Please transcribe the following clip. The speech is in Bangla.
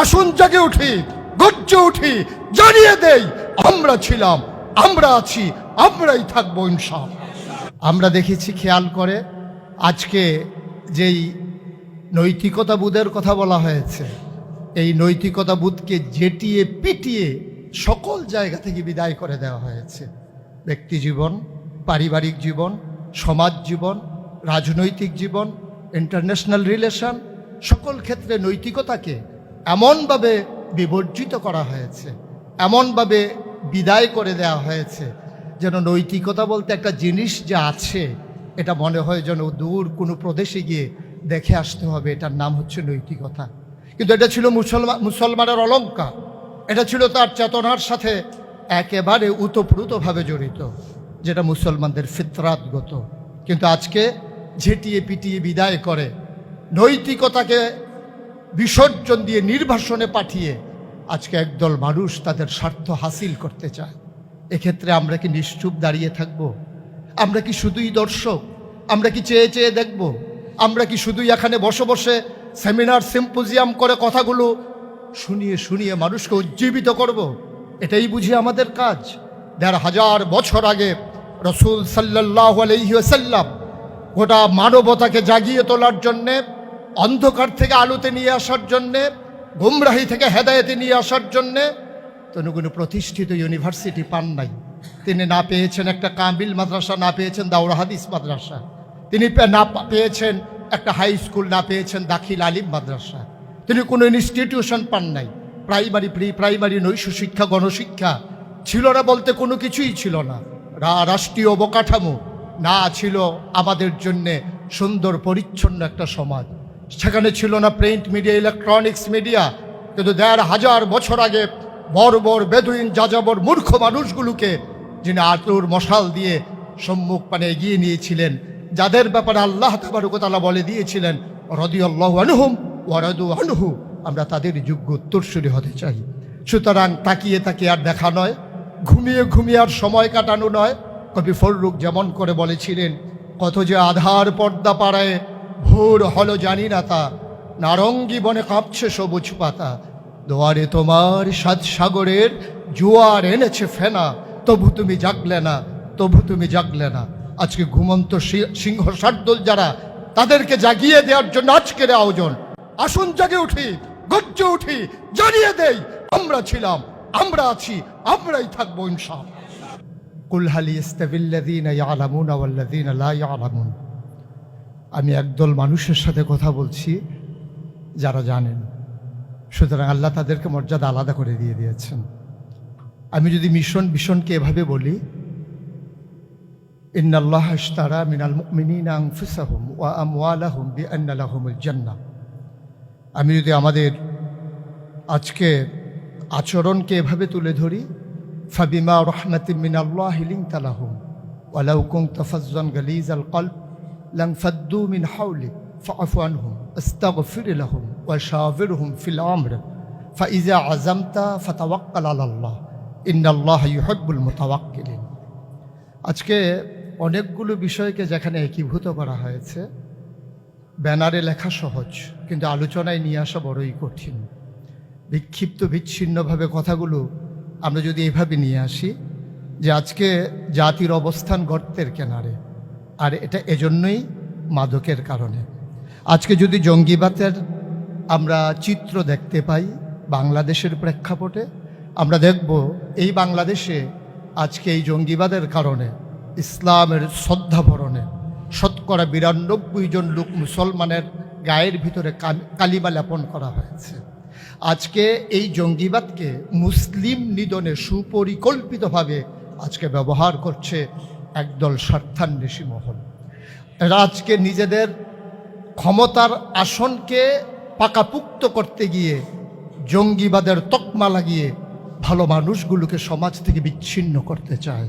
আসুন জাগে উঠি, গর্জে উঠি, জানিয়ে দেই, আমরা ছিলাম, আমরা আছি, আমরাই থাকব ইনশাল আমরা দেখেছি খেয়াল করে, আজকে যেই নৈতিকতা বুধের কথা বলা হয়েছে, এই নৈতিকতা বুধকে জেটিয়ে পিটিয়ে সকল জায়গা থেকে বিদায় করে দেওয়া হয়েছে। ব্যক্তি জীবন, পারিবারিক জীবন, সমাজ জীবন, রাজনৈতিক জীবন, ইন্টারন্যাশনাল রিলেশন, সকল ক্ষেত্রে নৈতিকতাকে এমনভাবে বিবর্জিত করা হয়েছে, এমনভাবে বিদায় করে দেওয়া হয়েছে, যেন নৈতিকতা বলতে একটা জিনিস যা আছে, এটা মনে হয় যেন দূর কোনো প্রদেশে গিয়ে দেখে আসতে হবে, এটার নাম হচ্ছে নৈতিকতা। কিন্তু এটা ছিল মুসলমান মুসলমানের অলঙ্কার, এটা ছিল তার চেতনার সাথে একেবারে উতপ্রুতভাবে জড়িত, যেটা মুসলমানদের ফিতরাতগত। কিন্তু আজকে ঝেটিয়ে পিটিয়ে বিদায় করে, নৈতিকতাকে বিসর্জন দিয়ে নির্বাসনে পাঠিয়ে আজকে একদল মানুষ তাদের স্বার্থ হাসিল করতে চায়। এক্ষেত্রে আমরা কি নিশ্চুপ দাঁড়িয়ে থাকব? আমরা কি শুধুই দর্শক? আমরা কি চেয়ে চেয়ে দেখব? আমরা কি শুধুই এখানে বসে বসে সেমিনার, সিম্পোজিয়াম করে কথাগুলো শুনিয়ে শুনিয়ে মানুষকে উজ্জীবিত করব। এটাই বুঝি আমাদের কাজ। দেড় হাজার বছর আগে রসুল সাল্লাহ আলহিসাল্লাম গোটা মানবতাকে জাগিয়ে তোলার জন্যে অন্ধকার থেকে আলোতে নিয়ে আসার জন্যে, গুমরাহি থেকে হেদায়েতে নিয়ে আসার জন্যে তিনি কোনো প্রতিষ্ঠিত ইউনিভার্সিটি পান নাই। তিনি না পেয়েছেন একটা কামিল মাদ্রাসা, না পেয়েছেন দাউরা হাদিস মাদ্রাসা। তিনি না পেয়েছেন একটা হাই স্কুল, না পেয়েছেন দাখিল আলিম মাদ্রাসা। তিনি কোনো ইনস্টিটিউশন পান নাই। প্রাইমারি, প্রি প্রাইমারি নৈশ শিক্ষা, গণশিক্ষা ছিল না বলতে কোনো কিছুই ছিল না। রাষ্ট্রীয় অবকাঠামো না ছিল আমাদের জন্যে সুন্দর, পরিচ্ছন্ন একটা সমাজ। সেখানে ছিল না প্রিন্ট মিডিয়া ইলেকট্রনিক্স মিডিয়া কিন্তু দেড় হাজার বছর আগে বড় বড় বেদুইন যাযাবর মূর্খ মানুষগুলোকে যিনি আতুর মশাল দিয়ে সম্মুখ পানে এগিয়ে নিয়েছিলেন, যাদের ব্যাপারে আল্লাহ তাবারকতালা বলে দিয়েছিলেন, রদিয়াল্লাহ আনহুম ওয়ারাদু আনহু আমরা তাদের যোগ্য উত্তরসূরি হতে চাই। সুতরাং তাকিয়ে তাকিয়ে আর দেখা নয়, ঘুমিয়ে ঘুমিয়ে আর সময় কাটানো নয়। কবি ফররুক যেমন করে বলেছিলেন, কত যে আধার পর্দা পাড়ায় ভোর হলো জানি না তা নারঙ্গি বনে কাঁপছে সবুজ পাতা। দোয়ারে তোমার সাত সাগরের জোয়ার এনেছে ফেনা, তবু তুমি জাগলে না, তবু তুমি জাগলে না। আজকে ঘুমন্ত সিংহ শার্দুল যারা, তাদেরকে জাগিয়ে দেওয়ার জন্য আজকের আয়োজন। আসুন জাগে উঠি গজ্জে উঠি জানিয়ে দেই, আমরা ছিলাম, আমরা আছি, আমরাই থাকব ইনশাআল্লাহ। কুল হালি ইস্তাবিল্লাযীনা ইয়ালামুনা ওয়াল্লাযীনা লা ইয়ালামুন। আমি একদল মানুষের সাথে কথা বলছি যারা জানেন। সুতরাং আল্লাহ তাদেরকে মর্যাদা আলাদা করে দিয়ে দিয়েছেন। আমি যদি মিশন, মিশনকে এভাবে বলি, ইন্নাল্লাহ মিনাল জান্নাহ আমি যদি আমাদের আজকে আচরণকে এভাবে তুলে ধরি, ফাবিমা রহমাতি মিনাল্লাহ হিলিং তালাহুম ওয়ালাউ কুনতা আল গালিজাল কলব লাং ফাদ্দু মিন হাওলিক ফাআফু আনহুম আস্তাগফির লাহুম ওয়া শাওয়িরহুম ফিল আমর ফাইজা আযামতা ফাতাওয়াক্কাল আলাল্লাহ ইন্নাল্লাহ ইউহিব্বুল মুতাওয়াক্কিলিন আজকে অনেকগুলো বিষয়কে যেখানে একীভূত করা হয়েছে, ব্যানারে লেখা সহজ, কিন্তু আলোচনায় নিয়ে আসা বড়ই কঠিন। বিক্ষিপ্ত বিচ্ছিন্নভাবে কথাগুলো আমরা যদি এভাবে নিয়ে আসি, যে আজকে জাতির অবস্থান গর্তের কেনারে। আর এটা এজন্যই মাদকের কারণে। আজকে যদি জঙ্গিবাতের আমরা চিত্র দেখতে পাই বাংলাদেশের প্রেক্ষাপটে, আমরা দেখব এই বাংলাদেশে আজকে এই জঙ্গিবাদের কারণে, ইসলামের শ্রদ্ধাভরণে শতকরা বিরানব্বই জন লোক মুসলমানের গায়ের ভিতরে কাল- কালিমা লেপন করা হয়েছে। আজকে এই জঙ্গিবাদকে মুসলিম নিধনে সুপরিকল্পিতভাবে আজকে ব্যবহার করছে একদল স্বার্থান্বেষী মহল। রাজকে নিজেদের ক্ষমতার আসনকে পাকাপুক্ত করতে গিয়ে, জঙ্গিবাদের তকমা লাগিয়ে ভালো মানুষগুলোকে সমাজ থেকে বিচ্ছিন্ন করতে চায়।